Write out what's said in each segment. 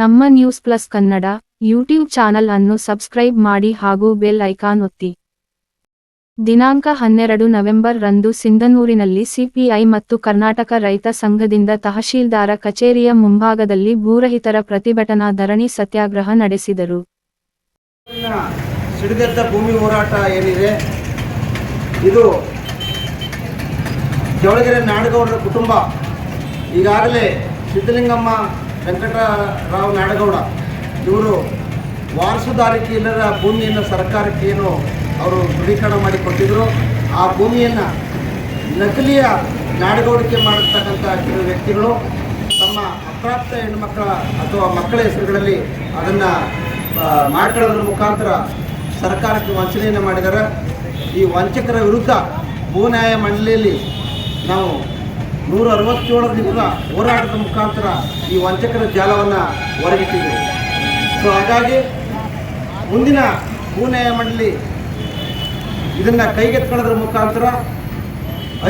ನಮ್ಮ news plus Kannada YouTube channel ಅನ್ನು subscribe ಮಾಡಿ ಹಾಗೂ ಬೆಲ್ ಐಕಾನ್ ಒತ್ತಿ. ದಿನಾಂಕ ಹನ್ನೆರಡು ನವೆಂಬರ್ ರಂದು ಸಿಂಧನೂರಿನಲ್ಲಿ ಸಿಪಿಐ ಮತ್ತು ಕರ್ನಾಟಕ ರೈತ ಸಂಘದಿಂದ ತಹಶೀಲ್ದಾರ ಕಚೇರಿಯ ಮುಂಭಾಗದಲ್ಲಿ ಭೂರಹಿತರ ಪ್ರತಿಭಟನಾ ಧರಣಿ ಸತ್ಯಾಗ್ರಹ ನಡೆಸಿದರು. ಸಿಡಿದೆದ್ದ ಭೂಮಿ ಹೋರಾಟ ಏನಿದೆ? ಇದು ಜವಳಗೆರೆ ನಾಡಗೌಡರ ಕುಟುಂಬ. ಈಗಾಗಲೇ ಸಿದ್ದಲಿಂಗಮ್ಮ ವೆಂಕಟರಾವ್ ನಾಡಗೌಡ, ಇವರು ವಾರಸುದಾರಿಕೆ ಇಲ್ಲದ ಭೂಮಿಯನ್ನು ಸರ್ಕಾರಕ್ಕೆ ಏನು ಅವರು ದೃಢೀಕರಣ ಮಾಡಿ ಕೊಟ್ಟಿದ್ದರು ಆ ಭೂಮಿಯನ್ನು ನಕಲಿಯ ನಾಡಗೌಡಿಕೆ ಮಾಡಿರ್ತಕ್ಕಂಥ ಕೆಲವು ವ್ಯಕ್ತಿಗಳು ತಮ್ಮ ಅಪ್ರಾಪ್ತ ಹೆಣ್ಣುಮಕ್ಕಳ ಅಥವಾ ಮಕ್ಕಳ ಹೆಸರುಗಳಲ್ಲಿ ಅದನ್ನು ಮಾಡ್ಕೊಳ್ಳೋದ್ರ ಮುಖಾಂತರ ಸರ್ಕಾರಕ್ಕೆ ವಂಚನೆಯನ್ನು ಮಾಡಿದ್ದಾರೆ ಈ ವಂಚಕರ ವಿರುದ್ಧ ಭೂ ನ್ಯಾಯ ಮಂಡಳಿಯಲ್ಲಿ ನಾವು ನೂರ ಅರವತ್ತೇಳರ ದಿನದ ಹೋರಾಟದ ಮುಖಾಂತರ ಈ ವಂಚಕರ ಜಾಲವನ್ನು ಹೊರಗಿಟ್ಟಿದೆ. ಸೊ ಹಾಗಾಗಿ ಮುಂದಿನ ಭೂನ್ಯಾಯ ಮಂಡಳಿ ಇದನ್ನು ಕೈಗೆತ್ಕೊಳ್ಳೋದ್ರ ಮುಖಾಂತರ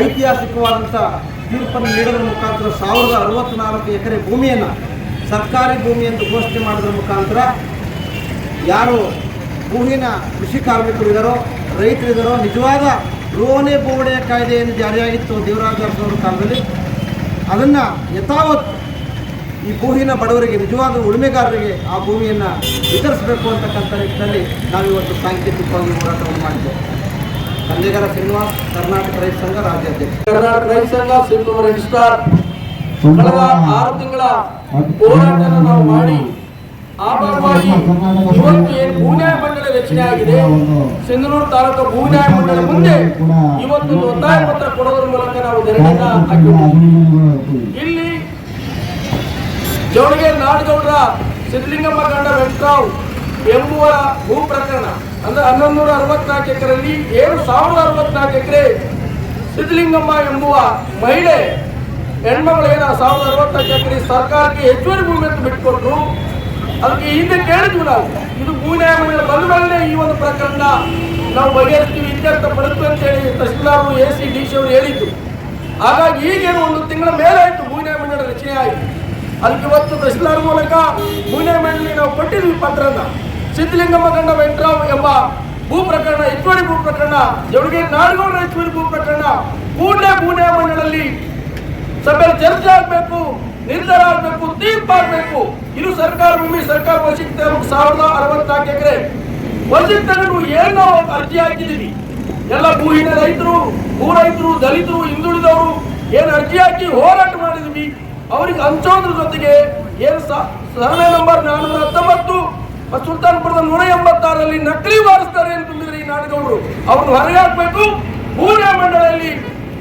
ಐತಿಹಾಸಿಕವಾದಂಥ ತೀರ್ಪನ್ನು ನೀಡೋದ್ರ ಮುಖಾಂತರ ಸಾವಿರದ ಅರವತ್ತ್ನಾಲ್ಕು ಎಕರೆ ಭೂಮಿಯನ್ನು ಸರ್ಕಾರಿ ಭೂಮಿ ಎಂದು ಘೋಷಣೆ ಮಾಡೋದ್ರ ಮುಖಾಂತರ ಯಾರು ಭೂಮಿನ ಕೃಷಿ ಕಾರ್ಮಿಕರು ಇದ್ದಾರೋ ರೈತರಿದ್ದಾರೋ ನಿಜವಾದ ರೋಣೆ ಬೋಡೆಯ ಕಾಯ್ದೆಯನ್ನು ಜಾರಿಯಾಗಿತ್ತು ದೇವರಾಜ ಅರಸವರ ಕಾಲದಲ್ಲಿ. ಅದನ್ನು ಯಥಾವತ್ ಈ ಭೂಮಿನ ಬಡವರಿಗೆ ನಿಜವಾದ ಉಳುಮೆಗಾರರಿಗೆ ಆ ಭೂಮಿಯನ್ನು ವಿತರಿಸಬೇಕು ಅಂತಕ್ಕಂಥ ನಿಟ್ಟಿನಲ್ಲಿ ನಾವಿವತ್ತು ಸಾಂಕೇತಿಕವಾಗಿ ಹೋರಾಟವನ್ನು ಮಾಡಿದ್ದೇವೆ. ತಂದೆಗಾರ ಶ್ರೀನಿವಾಸ್ ಕರ್ನಾಟಕ ರೈತ ಸಂಘ ರಾಜ್ಯಾಧ್ಯಕ್ಷ. ಕರ್ನಾಟಕ ರೈತ ಸಂಘ ಸಿಂಧು ರಿಜಿಸ್ಟ್ರಾರ್ ಕಳೆದ ಆರು ತಿಂಗಳ ಹೋರಾಟವನ್ನು ನಾವು ಮಾಡಿ ಆ ಇವತ್ತು ಏನು ಭೂನ್ಯಾಯ ಮಂಡಳಿ ರಚನೆ ಆಗಿದೆ. ಸಿಂಧನೂರು ತಾಲೂಕು ಭೂನ್ಯಾಯ ಮಂಡಳಿ ಮುಂದೆ ಇವತ್ತು ಒತ್ತಾಯ ಪತ್ರ ಕೊಡೋದ್ರ ಮೂಲಕ ನಾವು ಧರಣಿಯನ್ನ ಇಲ್ಲಿ ಜವಳಿಗೆ ನಾಡಗೌಡರ ಸಿದ್ಧಲಿಂಗಮ್ಮ ಗಂಡ ವೆಂಕಟರಾವ್ ಎಂಬುವ ಭೂ ಪ್ರಕರಣ. ಅಂದ್ರೆ ಹನ್ನೊಂದು ನೂರ ಅರವತ್ನಾಲ್ಕು ಎಕರೆಯಲ್ಲಿ ಏಳು ಸಾವಿರದ ಅರವತ್ನಾಲ್ಕು ಎಕರೆ ಸಿದ್ಧಲಿಂಗಮ್ಮ ಎಂಬುವ ಮಹಿಳೆ, ಹೆಣ್ಮಗಳು ಏನ ಸಾವಿರದ ಅರವತ್ನಾಲ್ಕು ಎಕರೆ ಸರ್ಕಾರಕ್ಕೆ ಹೆಚ್ಚುವರಿ ಭೂಮಿ ಅಂತ ಬಿಟ್ಕೊಟ್ರು. ಅದಕ್ಕೆ ಹಿಂದೆ ಕೇಳಿದ್ವಿ ನಾವು. ಇದು ಮೂನ್ಯಾಯ ಮಂಡಳಿ ಬಂದ ಮೇಲೆ ಈ ಒಂದು ಪ್ರಕರಣ ನಾವು ಬಗೆಹರಿಸ್ತೀವಿ ಇತ್ಯರ್ಥ ಪಡುತ್ತೆ ಅಂತ ಹೇಳಿ tahsildar A C D C ಅವರು ಹೇಳಿದ್ದು. ಹಾಗಾಗಿ ಈಗೇನು ಒಂದು ತಿಂಗಳ ಮೇಲೆ ಆಯಿತು ಭೂನ್ಯಾಯ ರಚನೆಯಾಯಿತು ರಚನೆ ಅದಕ್ಕೆ ಇವತ್ತು ತಹಸೀಲ್ದಾರ್ ಮೂಲಕ ಮೂನ್ಯಾಯ ಮಂಡಳಿ ನಾವು ಕೊಟ್ಟಿದ್ವಿ ಪತ್ರನ. ಸಿದ್ಧಲಿಂಗಮ್ಮ ಗಂಡ ವೆಂಕಟರಾವ್ ಎಂಬ ಭೂ ಪ್ರಕರಣ, ಹೆಚ್ಚುವರಿ ಭೂ ಪ್ರಕರಣ ಜವಳಿಗೆ ನಾಡಗೌಡರ ಹೆಚ್ಚುವರಿ ಭೂ ಪ್ರಕರಣ ಕೂಡಲೇ ಮೂನ್ಯಾಯ ಮಂಡಳಿ ಸಭೆಯಲ್ಲಿ ಚರ್ಚೆ ಆಗಬೇಕು. ನಿರ್ಧಾರ ಆಗಬೇಕು ತೀರ್ಪಾಗಬೇಕು. ಇದು ಸರ್ಕಾರ, ಭೂಮಿ ಸರ್ಕಾರ ವಶಕ್ಕೆ ತರಬೇಕು ಸಾವಿರದ ಅರವತ್ನಾಲ್ಕು ಎಕರೆ. ವಶಕ್ಕೆ ತಗೊಂಡು ಏನು ಅರ್ಜಿ ಹಾಕಿದ್ದೀವಿ ಎಲ್ಲ ಭೂಹೀನ ರೈತರು, ಭೂ ರೈತರು, ದಲಿತರು, ಹಿಂದುಳಿದವರು ಏನು ಅರ್ಜಿ ಹಾಕಿ ಹೋರಾಟ ಮಾಡಿದ್ವಿ. ಅವರಿಗೆ ಹಂಚೋದ್ರ ಜೊತೆಗೆ ಏನು ಸರಣೆ ನಂಬರ್ ನಾನೂರ ಹತ್ತೊಂಬತ್ತು ಸುಲ್ತಾನ್ಪುರದ ನೂರ ಎಂಬತ್ತಾರರಲ್ಲಿ ನಕಲಿ ವಾರಿಸ್ತಾರೆ ಅಂತಂದಿದ್ರೆ ಈ ನಾಡಗೌಡರು. ಅವ್ರನ್ನ ಹೊರಗೆ ಹಾಕಬೇಕು. ಭೂನ್ಯಾಯ ಮಂಡಳಿಯಲ್ಲಿ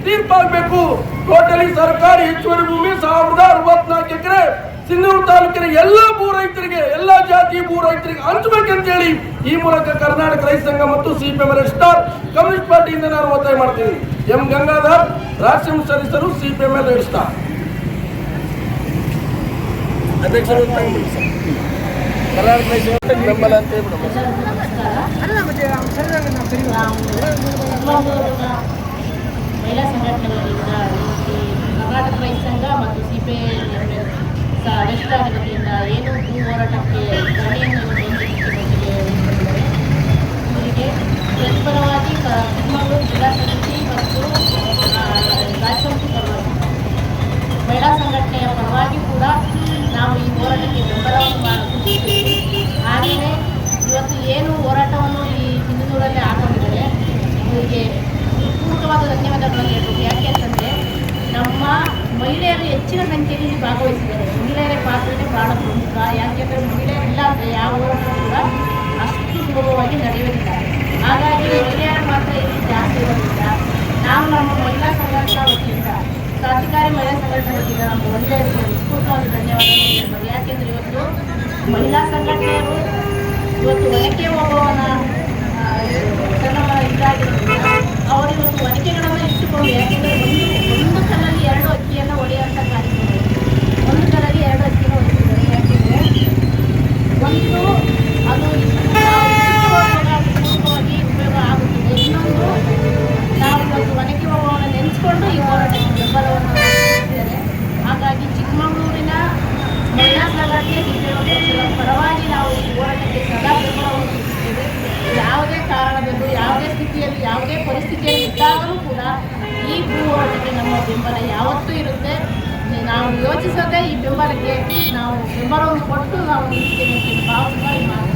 ತೀರ್ಪಾಗಬೇಕು. ಟೋಟಲಿ ಸರ್ಕಾರಿ ಹೆಚ್ಚುವರಿ ಭೂಮಿ ಸಾವಿರದ ಅರವತ್ನಾಲ್ಕು ಎಕರೆ. ಸಿಂಧೂರು ತಾಲೂಕಿನ ಎಲ್ಲ ಭೂ ರೈತರಿಗೆ, ಎಲ್ಲ ಜಾತಿ ಭೂ ರೈತರಿಗೆ ಹಂಚಬೇಕಂತ ಹೇಳಿ ಈ ಮೂಲಕ ಕರ್ನಾಟಕ ರೈತ ಸಂಘ ಮತ್ತು ಸಿಪಿಎಂ ಸ್ಟಾರ್ ಕಮ್ಯುನಿಸ್ಟ್ ಪಾರ್ಟಿಯಿಂದ ನಾನು ಒತ್ತಾಯ ಮಾಡ್ತೀನಿ. ಎಂ ಗಂಗಾಧರ್, ರಾಷ್ಟ್ರೀಯ ಸದಸ್ಯರು, ಸಿಪಿಎಂ ಸ್ಟಾರ್. ಅಧ್ಯಕ್ಷರು ಬೆಂಬಲ ಅಂತ ಹೇಳ್ಬಿಡಮ್ಮ. ಮಹಿಳಾ ಸಂಘಟನೆಗಳಿಂದ ಈ ಕರ್ನಾಟಕ ರೈತ ಸಂಘ ಮತ್ತು ಸಿ ಪಿ ಐ ವತಿಯಿಂದ ಏನು ಭೂ ಹೋರಾಟಕ್ಕೆ ಧರಣಿಯನ್ನು ಇವರಿಗೆ ಪ್ರತಿಫಲವಾಗಿ ಚಿಕ್ಕಮಗಳೂರು ಜಿಲ್ಲಾ ಸಮಿತಿ ಮತ್ತು ರಾಜ್ಯ ಸಮಿತಿ ಪರವಾಗಿ ಮಹಿಳಾ ಸಂಘಟನೆಯ ಪರವಾಗಿ ಕೂಡ ನಾವು ಈ ಹೋರಾಟಕ್ಕೆ ಬೆಂಬಲವನ್ನು ಮಾಡುತ್ತಿದ್ದೇವೆ ಹಾಗೆಯೇ ಇವತ್ತು ಏನು ಹೋರಾಟವನ್ನು ಈ ಸಿಂಧನೂರಲ್ಲಿ ಹಾಕೊಂಡಿದ್ದಾರೆ ಇವರಿಗೆ ಪೂರ್ವಕವಾದ ಹೇಳ್ಬೋದು ಯಾಕೆ ಅಂತಂದರೆ ನಮ್ಮ ಮಹಿಳೆಯರು ಹೆಚ್ಚಿನ ಸಂಖ್ಯೆಯಲ್ಲಿ ಭಾಗವಹಿಸಿದ್ದಾರೆ. ಮಹಿಳೆಯರ ಪಾತ್ರನೇ ಭಾಳ ಪ್ರಮುಖ. ಯಾಕೆಂದರೆ ಮಹಿಳೆಯರಿಲ್ಲ ಅಂದರೆ ಯಾವ ಹೋರಾಟ ಕೂಡ ಅಷ್ಟು ಸುಲಭವಾಗಿ ನಡೆಯುವುದಿಲ್ಲ. ಹಾಗಾಗಿ ಮಹಿಳೆಯರ ಪಾತ್ರ ಇಲ್ಲಿ ಜಾಸ್ತಿ ಇರೋದ್ರಿಂದ ನಾವು ನಮ್ಮ ಮಹಿಳಾ ಸಂಘಟನಾ ವತಿಯಿಂದ, ಕ್ರಾಂತಿಕಾರಿ ಮಹಿಳಾ ಸಂಘಟನೆ ವತಿಯಿಂದ ನಮ್ಮ ಮಹಿಳೆಯರಿಗೆ ವಿಸ್ಫೋಟವಾದ ಧನ್ಯವಾದಗಳು ಹೇಳ್ಬೋದು. ಯಾಕೆಂದರೆ ಇವತ್ತು ಮಹಿಳಾ ಸಂಘಟನೆಯರು ಇವತ್ತು ಒನಕೆ ಓಬವ್ವನ ತನ್ನ ಇದಾಗಿರೋದ್ರಿಂದ ಅವರು ಇವತ್ತು ಒನಕೆಗಳನ್ನು ಇಟ್ಟುಕೊಂಡು ಯಾಕೆಂದರೆ ಒಂದು ಒಂದು ಕಲ್ಲಲ್ಲಿ ಎರಡು ಅಕ್ಕಿಯನ್ನು ಹೊಡೆಯುವಂಥ ಕಾರ್ಯಕ್ರಮ ಇದು. ಒಂದು ಕಲ್ಲಲ್ಲಿ ಎರಡು ಅಕ್ಕಿಯನ್ನು ಹೊಡೆದಿದ್ದಾರೆ ಯಾಕೆಂದರೆ ಒಂದು ಅದು ನಾವು ಪೂರ್ವಕವಾಗಿ ಉಪಯೋಗ ಆಗುತ್ತದೆ ಇನ್ನೊಂದು ನಾವು ಇವತ್ತು ಒನಕೆ ಓಬವ್ವನ ನೆನೆಸ್ಕೊಂಡು ಈ ಹೋರಾಟಕ್ಕೆ ಬೆಂಬಲವನ್ನು ನೀಡಿದ್ದೇವೆ ಹಾಗಾಗಿ ಚಿಕ್ಕಮಗಳೂರಿನ ಮಹಿಳಾ ಸಂಘಟನೆ ನಮ್ಮ ಬೆಂಬಲ ಯಾವತ್ತೂ ಇರುತ್ತೆ. ನಾವು ಯೋಚಿಸದೆ ಈ ಬೆಂಬಲಕ್ಕೆ ನಾವು ಬೆಂಬಲವನ್ನು ಕೊಟ್ಟು ನಾವು ಭಾವಿಸುವ